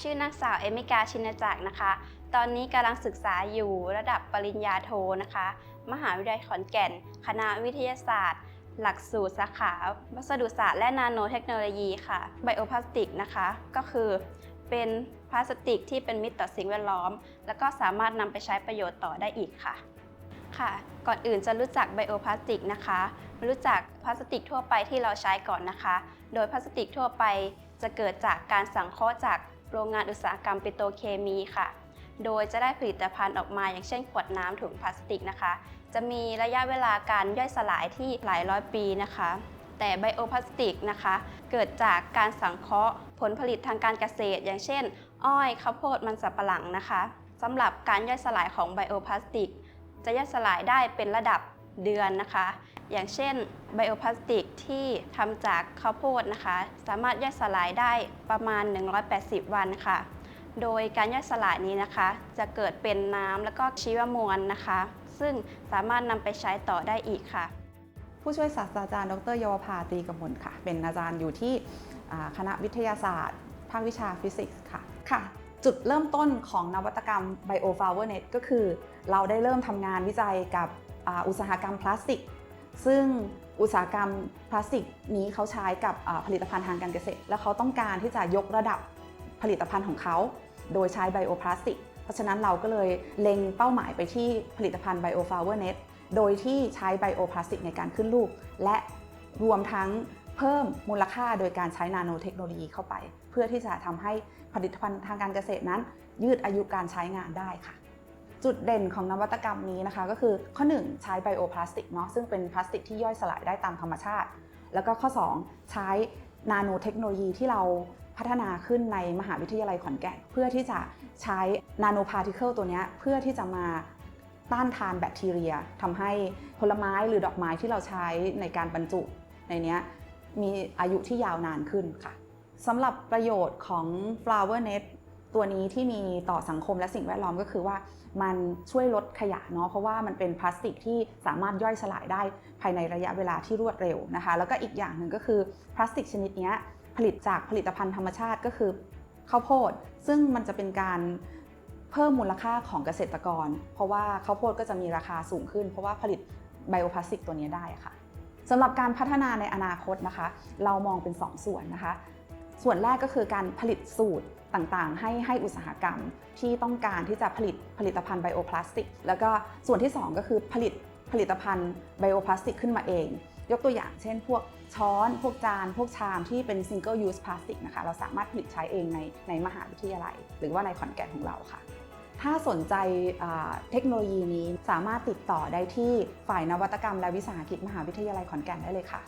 ชื่อนางสาวเอมิกาชินจักรนะคะ ตอนนี้กำลังศึกษาอยู่ระดับปริญญาโทนะคะ มหาวิทยาลัยขอนแก่น คณะวิทยาศาสตร์ หลักสูตรสาขาวัสดุศาสตร์และนาโนเทคโนโลยีค่ะ ไบโอพลาสติกนะคะ ก็คือเป็นพลาสติกที่เป็นมิตรต่อสิ่งแวดล้อม แล้วก็สามารถนำไปใช้ประโยชน์ต่อได้อีกค่ะค่ะก่อนอื่นจะรู้จักไบโอพลาสติกนะคะ รู้จักพลาสติกทั่วไปที่เราใช้ก่อนนะคะ โดยพลาสติกทั่วไปจะเกิดจากการสังเคราะห์จาก โรงงานอุตสาหกรรมปิโตเคมีค่ะ โดยจะได้ผลิตภัณฑ์ออกมาอย่างเช่นขวดน้ำถุงพลาสติกนะคะ จะมีระยะเวลาการย่อยสลายที่หลายร้อยปีนะคะ แต่ไบโอพลาสติกนะคะ เกิดจากการสังเคราะห์ผลผลิตทางการเกษตร อย่างเช่น อ้อยข้าวโพดมันสำปะหลังนะคะสำหรับการย่อยสลายของไบโอพลาสติกจะย่อยสลายได้เป็นระดับ เดือนนะคะ อย่างเช่นไบโอพลาสติกที่ทำจากข้าวโพดนะคะ สามารถย่อยสลายได้ประมาณ 180 วันค่ะ โดยการย่อยสลายนี้นะคะ จะเกิดเป็นน้ำแล้วก็ชีวมวลนะคะ ซึ่งสามารถนำไปใช้ต่อได้อีกค่ะ ผู้ช่วยศาสตราจารย์ ดรเยาวภาตรีกมลค่ะ เป็นอาจารย์อยู่ที่อ่าคณะวิทยาศาสตร์ ภาควิชาฟิสิกส์ค่ะค่ะจุดเริ่มต้นของนวัตกรรม BioFlower Net ก็คือ เราได้เริ่มทำงานวิจัยกับ อุตสาหกรรมพลาสติก ซึ่งอุตสาหกรรมพลาสติกนี้เขาใช้กับผลิตภัณฑ์ทางการเกษตร แล้วเขาต้องการที่จะยกระดับผลิตภัณฑ์ของเขา โดยใช้ไบโอพลาสติก เพราะฉะนั้นเราก็เลยเล็งเป้าหมายไปที่ผลิตภัณฑ์ BioFlower Net โดยที่ใช้ไบโอพลาสติกในการขึ้นรูปและรวมทั้งเพิ่มมูลค่าโดยการใช้นาโนเทคโนโลยีเข้าไป เพื่อที่จะทำให้ผลิตภัณฑ์ทางการเกษตรนั้น ยืดอายุการใช้งานได้ค่ะ จุดเด่นของนวัตกรรมนี้นะคะ ก็คือข้อ 1 ใช้ไบโอพลาสติกเนาะซึ่งเป็นพลาสติกที่ย่อยสลายได้ตามธรรมชาติ แล้วก็ข้อ 2 ใช้นาโนเทคโนโลยีที่เราพัฒนาขึ้นในมหาวิทยาลัยขอนแก่น เพื่อที่จะใช้นาโนพาร์ติเคิลตัวเนี้ยเพื่อที่จะมาต้านทานแบคทีเรียทำให้ผลไม้หรือดอกไม้ที่เราใช้ในการบรรจุในเนี้ยมีอายุที่ยาวนานขึ้นค่ะสำหรับประโยชน์ของ flower net ตัวนี้ที่มีต่อสังคมและสิ่งแวดล้อมก็คือว่ามันช่วยลดขยะเนาะเพราะว่ามันเป็นพลาสติกที่สามารถย่อยสลายได้ภายในระยะเวลาที่รวดเร็วนะคะ แล้วก็อีกอย่างหนึ่งก็คือพลาสติกชนิดนี้ผลิตจากผลิตภัณฑ์ธรรมชาติก็คือข้าวโพด ซึ่งมันจะเป็นการเพิ่มมูลค่าของเกษตรกร เพราะว่าข้าวโพดก็จะมีราคาสูงขึ้น เพราะว่าผลิตไบโอพลาสติกตัวนี้ได้ค่ะสำหรับการพัฒนาในอนาคตนะคะ เรามองเป็น 2ส่วนนะคะ ส่วนแรกก็คือการผลิตสูตรต่างๆ ให้ให้อุตสาหกรรมที่ต้องการที่จะผลิตผลิตภัณฑ์ไบโอพลาสติก แล้วก็ส่วนที่ 2 ก็คือผลิตผลิตภัณฑ์ไบโอพลาสติกขึ้นมาเอง ยกตัวอย่างเช่น พวกช้อน พวกจาน พวกชามที่เป็น single use plastic นะคะ เราสามารถผลิตใช้เองในในมหาวิทยาลัย หรือว่าในขอนแก่นของเราค่ะ ถ้าสนใจเทคโนโลยีนี้สามารถติดต่อได้ที่ฝ่ายนวัตกรรมและวิสาหกิจมหาวิทยาลัยขอนแก่นได้เลยค่ะ